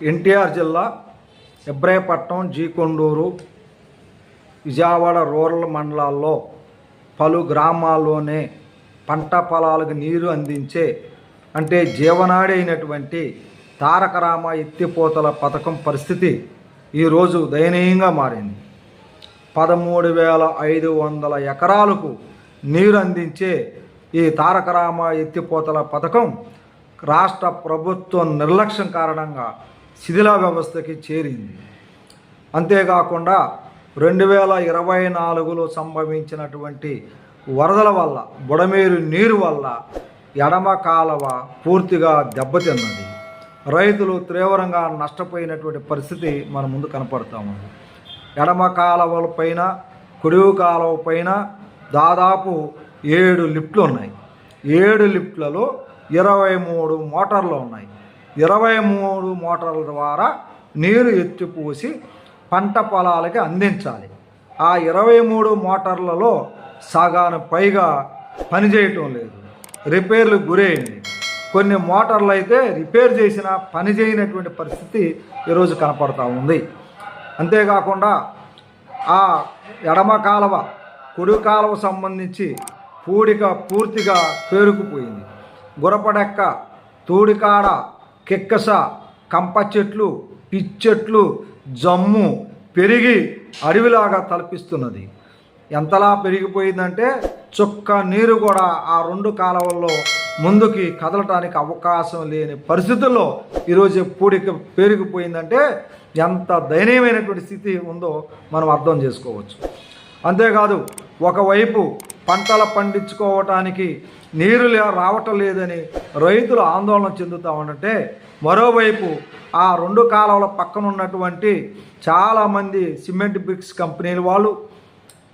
ఎన్టీఆర్ జిల్లా ఇబ్రాయపట్నం జీకొండూరు విజయవాడ రూరల్ మండలాల్లో పలు గ్రామాల్లోనే పంట పొలాలకు నీరు అందించే అంటే జీవనాడి అయినటువంటి తారకరామ ఎత్తిపోతల పథకం పరిస్థితి ఈరోజు దయనీయంగా మారింది. పదమూడు వేల ఐదు వందల ఎకరాలకు నీరు అందించే ఈ తారకరామ ఎత్తిపోతల పథకం రాష్ట్ర ప్రభుత్వం నిర్లక్ష్యం కారణంగా శిథిలా వ్యవస్థకి చేరింది. అంతేకాకుండా రెండు వేల ఇరవై నాలుగులో సంభవించినటువంటి వరదల వల్ల బుడమేరు నీరు వల్ల ఎడమ కాలవ పూర్తిగా దెబ్బతిన్నది. రైతులు తీవ్రంగా నష్టపోయినటువంటి పరిస్థితి మన ముందు కనపడతా ఉంది. ఎడమ కాలువల పైన కుడివు కాలువ పైన దాదాపు ఏడు లిఫ్ట్లు ఉన్నాయి. ఏడు లిఫ్ట్లలో ఇరవై మూడు మోటార్లు ఉన్నాయి. ఇరవై మూడు మోటార్ల ద్వారా నీరు ఎత్తిపోసి పంట పొలాలకి అందించాలి. ఆ ఇరవై మూడు మోటార్లలో సగాను పైగా పనిచేయటం లేదు. రిపేర్లు గురైంది. కొన్ని మోటార్లు అయితే రిపేర్ చేసిన పని చేయనటువంటి పరిస్థితి ఈరోజు కనపడతా ఉంది. అంతేకాకుండా ఆ ఎడమ కాలువ కుడి కాలువ సంబంధించి పూడిక పూర్తిగా పేరుకుపోయింది. గురపడెక్క తూడికాడ కిక్కస కంప చెట్లు పిచ్చెట్లు జమ్ము పెరిగి అడవిలాగా తలపిస్తున్నది. ఎంతలా పెరిగిపోయిందంటే చుక్క నీరు కూడా ఆ రెండు కాలువల్లో ముందుకి కదలటానికి అవకాశం లేని పరిస్థితుల్లో ఈరోజు పూడిక పెరిగిపోయిందంటే ఎంత దయనీయమైనటువంటి స్థితి ఉందో మనం అర్థం చేసుకోవచ్చు. అంతేకాదు ఒకవైపు పంటలు పండించుకోవటానికి నీరు లే రావటం లేదని రైతులు ఆందోళన చెందుతూ ఉంటే మరోవైపు ఆ రెండు కాలువల పక్కన ఉన్నటువంటి చాలామంది సిమెంట్ బ్రిక్స్ కంపెనీల వాళ్ళు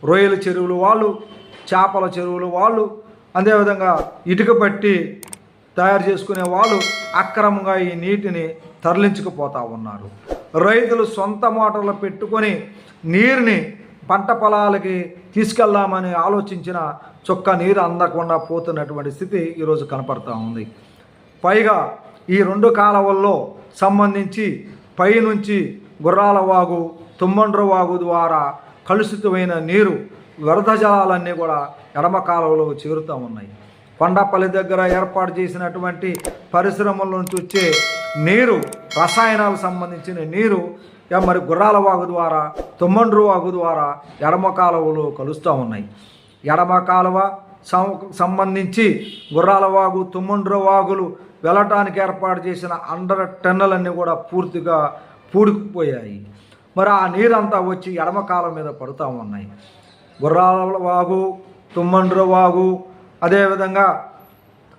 రొయ్యల చెరువులు వాళ్ళు చేపల చెరువులు వాళ్ళు అదేవిధంగా ఇటుక పట్టి తయారు చేసుకునే వాళ్ళు అక్రమంగా ఈ నీటిని తరలించుకుపోతూ ఉన్నారు. రైతులు సొంత మోటార్లు పెట్టుకొని నీరుని పంట పొలాలకి తీసుకెళ్దామని ఆలోచించిన చొక్క నీరు అందకుండా పోతున్నటువంటి స్థితి ఈరోజు కనపడతా ఉంది. పైగా ఈ రెండు కాలువల్లో సంబంధించి పైనుంచి గుర్రాల వాగు తుమ్మండ్ర వాగు ద్వారా కలుషితమైన నీరు వరద జలాలన్నీ కూడా ఎడమ కాలువలో చేరుతూ ఉన్నాయి. కొండపల్లి దగ్గర ఏర్పాటు చేసినటువంటి పరిశ్రమల నుంచి వచ్చే నీరు రసాయనాలకు సంబంధించిన నీరు మరి గుర్రాల వాగు ద్వారా తుమ్మండ్రు వాగు ద్వారా ఎడమ కాలువలు కలుస్తూ ఉన్నాయి. ఎడమ కాలువ సం- సంబంధించి గుర్రాల వాగు తుమ్మండ్రు వాగులు వెళ్ళటానికి ఏర్పాటు చేసిన అండర్ టెన్నలన్నీ కూడా పూర్తిగా పూడుకుపోయాయి. మరి ఆ నీరంతా వచ్చి ఎడమ కాలం మీద పడుతూ ఉన్నాయి. గుర్రాల వాగు తుమ్మండ్రు వాగు అదేవిధంగా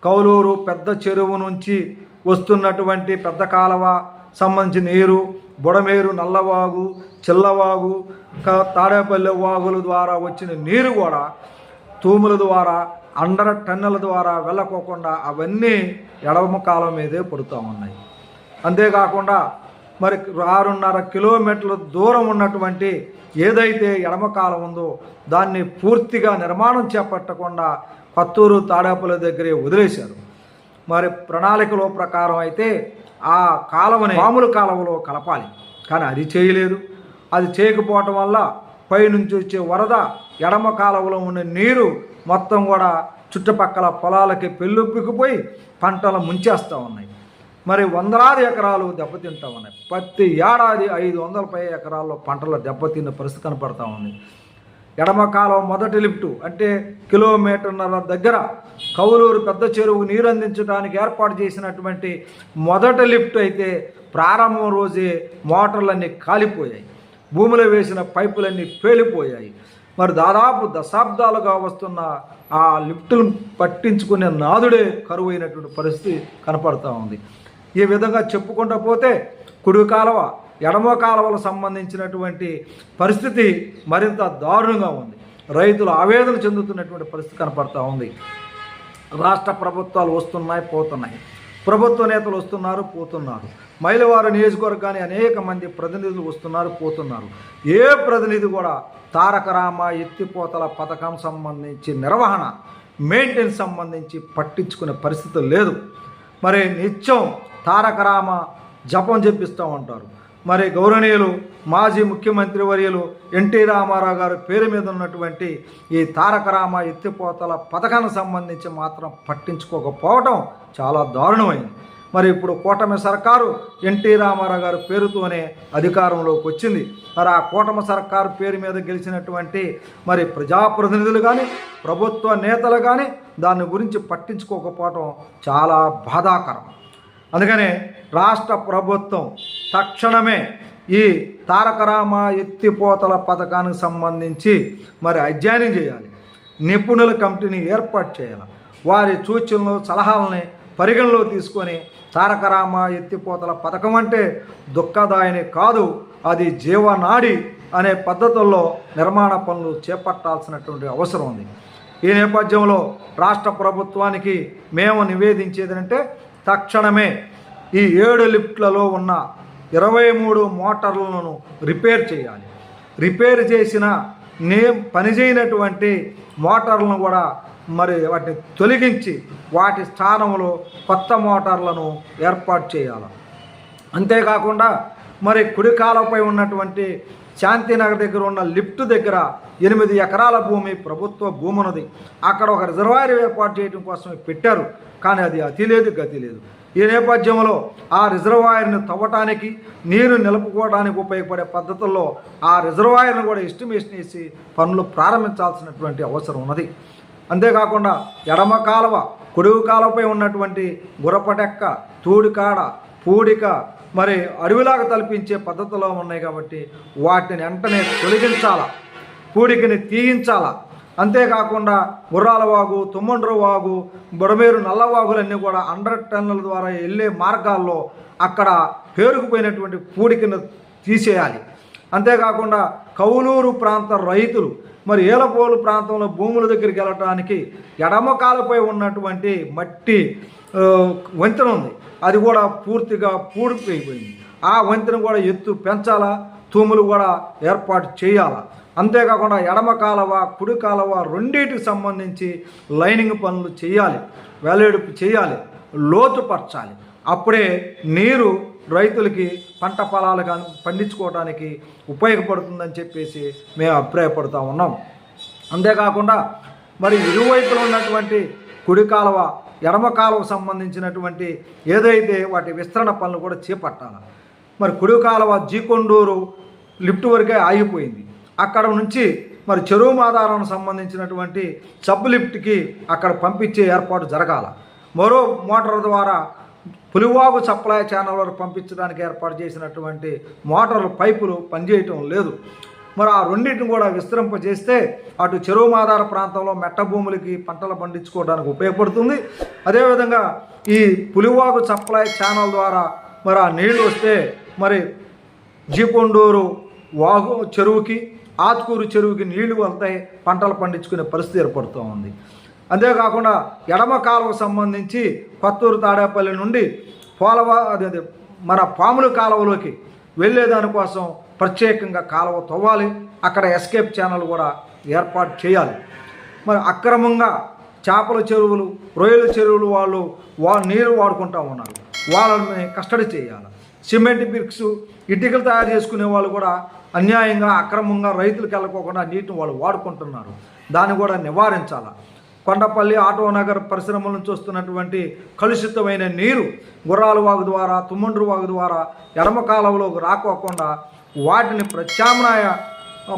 కౌలూరు పెద్ద చెరువు నుంచి వస్తున్నటువంటి పెద్ద కాలువ సంబంధించిన నీరు బుడమేరు నల్లవాగు చిల్లవాగు క- తాడేపల్లి వాగుల ద్వారా వచ్చిన నీరు కూడా తూముల ద్వారా అండర్ టన్నెల ద్వారా వెళ్ళకోకుండా అవన్నీ ఎడమ కాలం మీదే పడుతూ ఉన్నాయి. అంతేకాకుండా మరి ఆరున్నర కిలోమీటర్ల దూరం ఉన్నటువంటి ఏదైతే ఎడమ కాలం ఉందో దాన్ని పూర్తిగా నిర్మాణం చేపట్టకుండా పత్తూరు తాడేపల్లి దగ్గరే వదిలేశారు. మరి ప్రణాళికలో ప్రకారం అయితే ఆ కాలువని మామూలు కాలువలో కలపాలి. కానీ అది చేయలేదు. అది చేయకపోవటం వల్ల పైనుంచి వచ్చే వరద ఎడమ కాలువలో ఉన్న నీరు మొత్తం కూడా చుట్టుపక్కల పొలాలకి పెళ్ళొప్పికిపోయి పంటలు ముంచేస్తూ ఉన్నాయి. మరి వందలాది ఎకరాలు దెబ్బతింటా ఉన్నాయి. ప్రతి ఏడాది ఐదు వందల పై ఎకరాల్లో పంటలు దెబ్బతిన్న పరిస్థితి కనపడతా ఉంది. ఎడమ కాలం మొదటి లిఫ్టు అంటే కిలోమీటర్న్నర దగ్గర కౌలూరు పెద్ద చెరువు నీరు అందించడానికి ఏర్పాటు చేసినటువంటి మొదటి లిఫ్ట్ అయితే ప్రారంభం రోజే మోటార్లన్నీ కాలిపోయాయి. భూమిలో వేసిన పైపులన్నీ పేలిపోయాయి. మరి దాదాపు దశాబ్దాలుగా వస్తున్న ఆ లిఫ్టును పట్టించుకునే నాదుడే కరువు అయినటువంటి పరిస్థితి కనపడతా ఉంది. ఈ విధంగా చెప్పుకుంటూ పోతే కుడి కాలువ ఎడమ కాలువలకు సంబంధించినటువంటి పరిస్థితి మరింత దారుణంగా ఉంది. రైతులు ఆవేదన చెందుతున్నటువంటి పరిస్థితి కనపడతా ఉంది. రాష్ట్ర ప్రభుత్వాలు వస్తున్నాయి పోతున్నాయి. ప్రభుత్వ నేతలు వస్తున్నారు పోతున్నారు. మైలవారు నియోజకవర్గాన్ని అనేక మంది ప్రతినిధులు వస్తున్నారు పోతున్నారు. ఏ ప్రతినిధి కూడా తారక రామ ఎత్తిపోతల పథకం సంబంధించి నిర్వహణ మెయింటెనెన్స్ సంబంధించి పట్టించుకునే పరిస్థితి లేదు. మరి నిత్యం తారక రామ జపం చెప్పిస్తూ ఉంటారు. మరి గౌరవనీయులు మాజీ ముఖ్యమంత్రి వర్యులు ఎన్టీ రామారావు గారు పేరు మీద ఉన్నటువంటి ఈ తారక రామ ఎత్తిపోతల పథకానికి సంబంధించి మాత్రం పట్టించుకోకపోవటం చాలా దారుణమైంది. మరి ఇప్పుడు కూటమి సర్కారు ఎన్టీ రామారావు గారి పేరుతోనే అధికారంలోకి వచ్చింది. మరి ఆ కూటమి సర్కారు పేరు మీద గెలిచినటువంటి మరి ప్రజాప్రతినిధులు కానీ ప్రభుత్వ నేతలు కానీ దాని గురించి పట్టించుకోకపోవటం చాలా బాధాకరం. అందుకనే రాష్ట్ర ప్రభుత్వం తక్షణమే ఈ తారకరామ ఎత్తిపోతల పథకానికి సంబంధించి మరి అధ్యయనం చేయాలి. నిపుణుల కమిటీని ఏర్పాటు చేయాలి. వారి సూచనలు సలహాలని పరిగణలో తీసుకొని తారకరామ ఎత్తిపోతల పథకం అంటే దుఃఖదాయని కాదు అది జీవనాడి అనే పద్ధతుల్లో నిర్మాణ పనులు చేపట్టాల్సినటువంటి అవసరం ఉంది. ఈ నేపథ్యంలో రాష్ట్ర ప్రభుత్వానికి మేము నివేదించేది అంటే తక్షణమే ఈ ఏడు లిఫ్ట్లలో ఉన్న ఇరవై మూడు మోటార్లను రిపేర్ చేయాలి. రిపేర్ చేసిన నే పనిచేయనటువంటి మోటార్లను కూడా మరి వాటిని తొలగించి వాటి స్థానంలో కొత్త మోటార్లను ఏర్పాటు చేయాలి. అంతేకాకుండా మరి కుడి కాలపై ఉన్నటువంటి శాంతినగర్ దగ్గర ఉన్న లిఫ్ట్ దగ్గర ఎనిమిది ఎకరాల భూమి ప్రభుత్వ భూమి ఉన్నది అక్కడ ఒక రిజర్వాయర్ ఏర్పాటు చేయడం కోసం పెట్టారు. కానీ అది అతి లేదు గతి లేదు. ఈ నేపథ్యంలో ఆ రిజర్వాయర్ని తవ్వటానికి నీరు నిలుపుకోవడానికి ఉపయోగపడే పద్ధతుల్లో ఆ రిజర్వాయర్ను కూడా ఎస్టిమేషన్ వేసి పనులు ప్రారంభించాల్సినటువంటి అవసరం ఉన్నది. అంతేకాకుండా ఎడమ కాలువ కుడివి కాలువపై ఉన్నటువంటి గురపటెక్క తూడికాడ పూడిక మరి అడవిలాగా తలపించే పద్ధతిలో ఉన్నాయి కాబట్టి వాటిని వెంటనే తొలగించాలా? పూడికని తీయించాలా? అంతేకాకుండా గుర్రాల వాగు తుమ్మండ్రు వాగు బుడమేరు నల్లవాగులన్నీ కూడా అండర్ టన్నుల ద్వారా వెళ్ళే మార్గాల్లో అక్కడ పేరుకుపోయినటువంటి పూడికను తీసేయాలి. అంతేకాకుండా కౌలూరు ప్రాంత రైతులు మరి ఏలపోలు ప్రాంతంలో భూముల దగ్గరికి వెళ్ళటానికి ఎడమ కాలుపై ఉన్నటువంటి మట్టి వంతెన ఉంది. అది కూడా పూర్తిగా పూడిపోయిపోయింది. ఆ వంతెన కూడా ఎత్తు పెంచాలా? తూములు కూడా ఏర్పాటు చేయాలా? అంతేకాకుండా ఎడమ కాలవ కుడి కాలవ రెండింటికి సంబంధించి లైనింగ్ పనులు చేయాలి వెల్లడిపు చేయాలి లోతుపరచాలి అప్పుడే నీరు రైతులకి పంట పొలాలు కానీ పండించుకోవడానికి ఉపయోగపడుతుందని చెప్పేసి మేము అభిప్రాయపడుతూ ఉన్నాం. అంతేకాకుండా మరి ఇరువైపులు ఉన్నటువంటి కుడి కాలువ ఎడమ కాలువ సంబంధించినటువంటి ఏదైతే వాటి విస్తరణ పనులు కూడా చేపట్టాలి. మరి కుడి కాలువ జీకొండూరు లిఫ్ట్ వరకే ఆగిపోయింది. అక్కడ నుంచి మరి చెరువు మాదారానికి సంబంధించినటువంటి సబ్ లిఫ్ట్కి అక్కడ పంపించే ఏర్పాటు జరగాల. మరో మోటార్ ద్వారా పులివాగు సప్లై ఛానల్ వరకు పంపించడానికి ఏర్పాటు చేసినటువంటి మోటార్లు పైపులు పనిచేయటం లేదు. మరి ఆ రెండింటిని కూడా విస్తరింపజేస్తే అటు చెరువు మాదార ప్రాంతంలో మెట్ట భూములకి పంటలు పండించుకోవడానికి ఉపయోగపడుతుంది. అదేవిధంగా ఈ పులివాగు సప్లై ఛానల్ ద్వారా మరి ఆ నీళ్ళు వస్తే మరి జీకొండూరు వాగు చెరువుకి ఆత్కూరు చెరువుకి నీళ్ళు వస్తాయి పంటలు పండించుకునే పరిస్థితి ఏర్పడుతూ ఉంది. అంతేకాకుండా ఎడమ కాలువకు సంబంధించి కొత్తూరు తాడేపల్లి నుండి పోలవ అది మన పాముల కాలువలోకి వెళ్ళేదానికోసం ప్రత్యేకంగా కాలువ తవ్వాలి అక్కడ ఎస్కేప్ ఛానల్ కూడా ఏర్పాటు చేయాలి. మరి అక్రమంగా చేపల చెరువులు రొయ్యల చెరువులు వాళ్ళు వా నీరు వాడుకుంటూ ఉన్నారు. వాళ్ళని కస్టడీ చేయాలి. సిమెంట్ బ్రిక్స్ ఇటుకలు తయారు చేసుకునే వాళ్ళు కూడా అన్యాయంగా అక్రమంగా రైతులకు వెళ్ళకోకుండా నీటిని వాళ్ళు వాడుకుంటున్నారు. దాన్ని కూడా నివారించాలి. కొండపల్లి ఆటో నగర్ పరిశ్రమల నుంచి వస్తున్నటువంటి కలుషితమైన నీరు గుర్రాల వాగు ద్వారా తుమ్మండ్రు వాగు ద్వారా ఎడమ కాలువలోకి రాకోకుండా వాటిని ప్రత్యామ్నాయ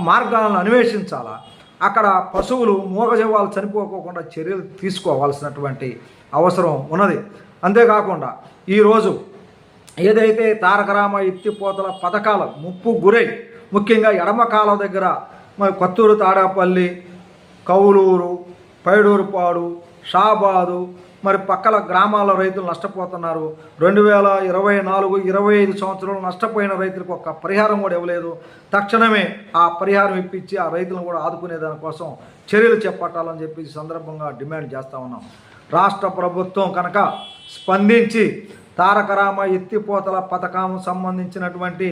మార్గాలను అన్వేషించాలా. అక్కడ పశువులు మూగజీవాలు చనిపోకోకుండా చర్యలు తీసుకోవాల్సినటువంటి అవసరం ఉన్నది. అంతేకాకుండా ఈరోజు ఏదైతే తారకరామ ఎత్తిపోతల పథకాల ముప్పు గురై ముఖ్యంగా ఎడమ కాలం దగ్గర మరి కొత్తూరు తాడాపల్లి కౌలూరు పైడూరుపాడు షాబాదు మరి పక్కల గ్రామాల రైతులు నష్టపోతున్నారు. రెండు వేల ఇరవై నాలుగు ఇరవై ఐదు సంవత్సరాలు నష్టపోయిన రైతులకు ఒక పరిహారం కూడా ఇవ్వలేదు. తక్షణమే ఆ పరిహారం ఇప్పించి ఆ రైతులను కూడా ఆదుకునే దానికోసం చర్యలు చేపట్టాలని చెప్పి సందర్భంగా డిమాండ్ చేస్తూ ఉన్నాం. రాష్ట్ర ప్రభుత్వం కనుక స్పందించి తారకరామ ఎత్తిపోతల పథకం సంబంధించినటువంటి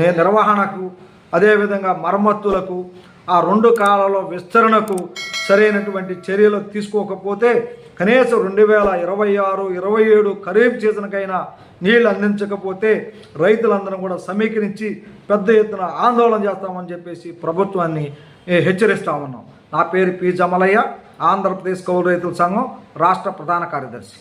నిర్వహణకు అదేవిధంగా మరమ్మతులకు ఆ రెండు కాలాల విస్తరణకు సరైనటువంటి చర్యలు తీసుకోకపోతే కనీసం రెండు వేల ఇరవై ఆరు ఇరవై ఏడు ఖరీఫ్ సీజన్కైనా నీళ్ళు అందించకపోతే రైతులందరం కూడా సమీకరించి పెద్ద ఎత్తున ఆందోళన చేస్తామని చెప్పేసి ప్రభుత్వాన్ని హెచ్చరిస్తా ఉన్నాం. నా పేరు పి. జమలయ్య ఆంధ్రప్రదేశ్ కౌలు రైతుల సంఘం రాష్ట్ర ప్రధాన కార్యదర్శి.